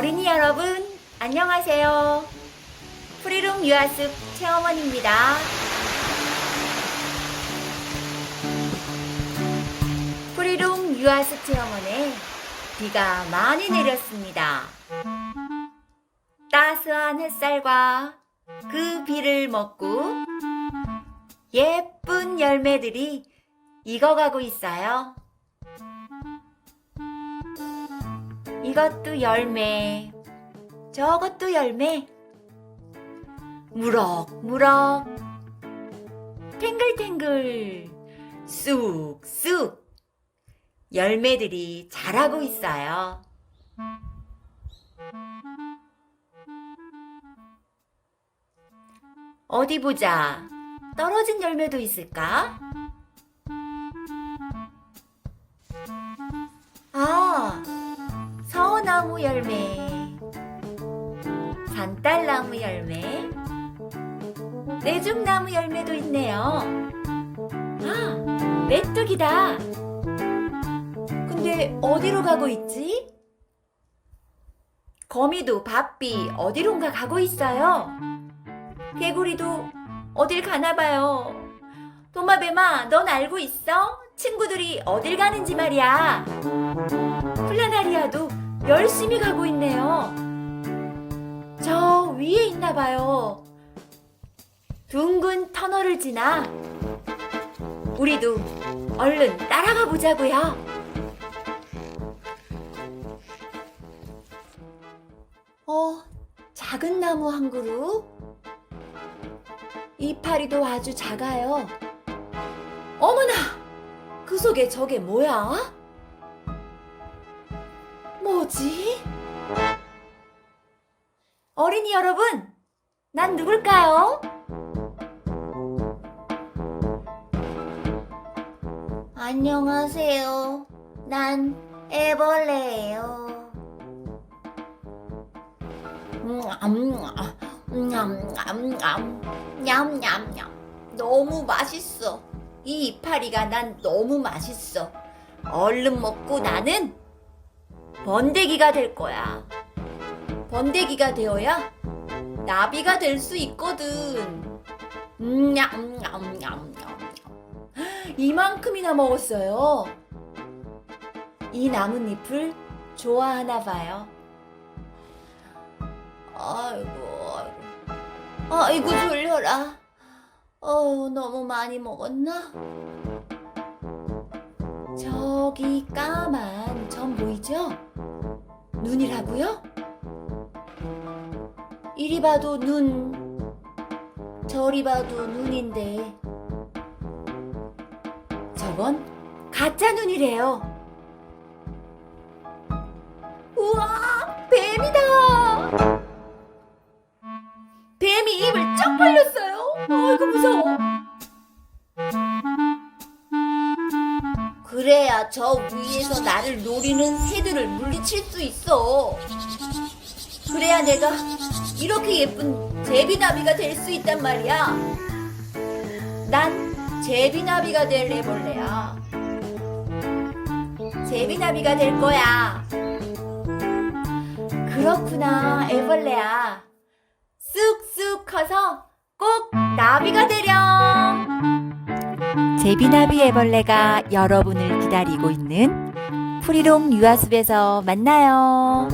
어린이 여러분, 안녕하세요. 프리룸 유아숲 체험원입니다. 프리룸 유아숲 체험원에 비가 많이 내렸습니다. 따스한 햇살과 그 비를 먹고 예쁜 열매들이 익어가고 있어요. 이것도 열매, 저것도 열매. 무럭무럭, 탱글탱글, 쑥쑥. 열매들이 자라고 있어요. 어디 보자. 떨어진 열매도 있을까? 서나무 열매, 산딸나무 열매, 내중나무 열매도 있네요. 아, 메뚜기다. 근데 어디로 가고 있지? 거미도 바삐 어디론가 가고 있어요. 개구리도 어딜 가나 봐요. 도마뱀아, 넌 알고 있어? 친구들이 어딜 가는지 말이야. 플라나리아도 열심히 가고 있네요. 저 위에 있나 봐요. 둥근 터널을 지나 우리도 얼른 따라가 보자고요. 어, 작은 나무 한 그루? 이파리도 아주 작아요. 어머나! 그 속에 저게 뭐야? 뭐지? 어린이 여러분, 난 누굴까요? 안녕하세요. 난 애벌레예요. 냠냠냠 너무 맛있어. 이 이파리가 난 너무 맛있어. 얼른 먹고 나는 번데기가 될 거야. 번데기가 되어야 나비가 될 수 있거든. 이만큼이나 먹었어요. 이 나뭇잎을 좋아하나 봐요. 아이고, 아이고, 졸려라. 어, 너무 많이 먹었나? 저기 까만 점 보이죠? 눈이라고요? 이리 봐도 눈, 저리 봐도 눈인데 저건 가짜 눈이래요. 우와, 뱀이다! 뱀이 입을 쫙 벌렸어요. 아이고 무서워. 그래야 저 위에서 나를 노리는 새들을 물리칠 수 있어. 그래야 내가 이렇게 예쁜 제비나비가 될 수 있단 말이야. 난 제비나비가 될 애벌레야. 제비나비가 될 거야. 그렇구나, 애벌레야. 쑥쑥 커서 꼭 나비가 되렴. 제비나비 애벌레가 여러분을 기다리고 있는 프리롱 유아숲에서 만나요.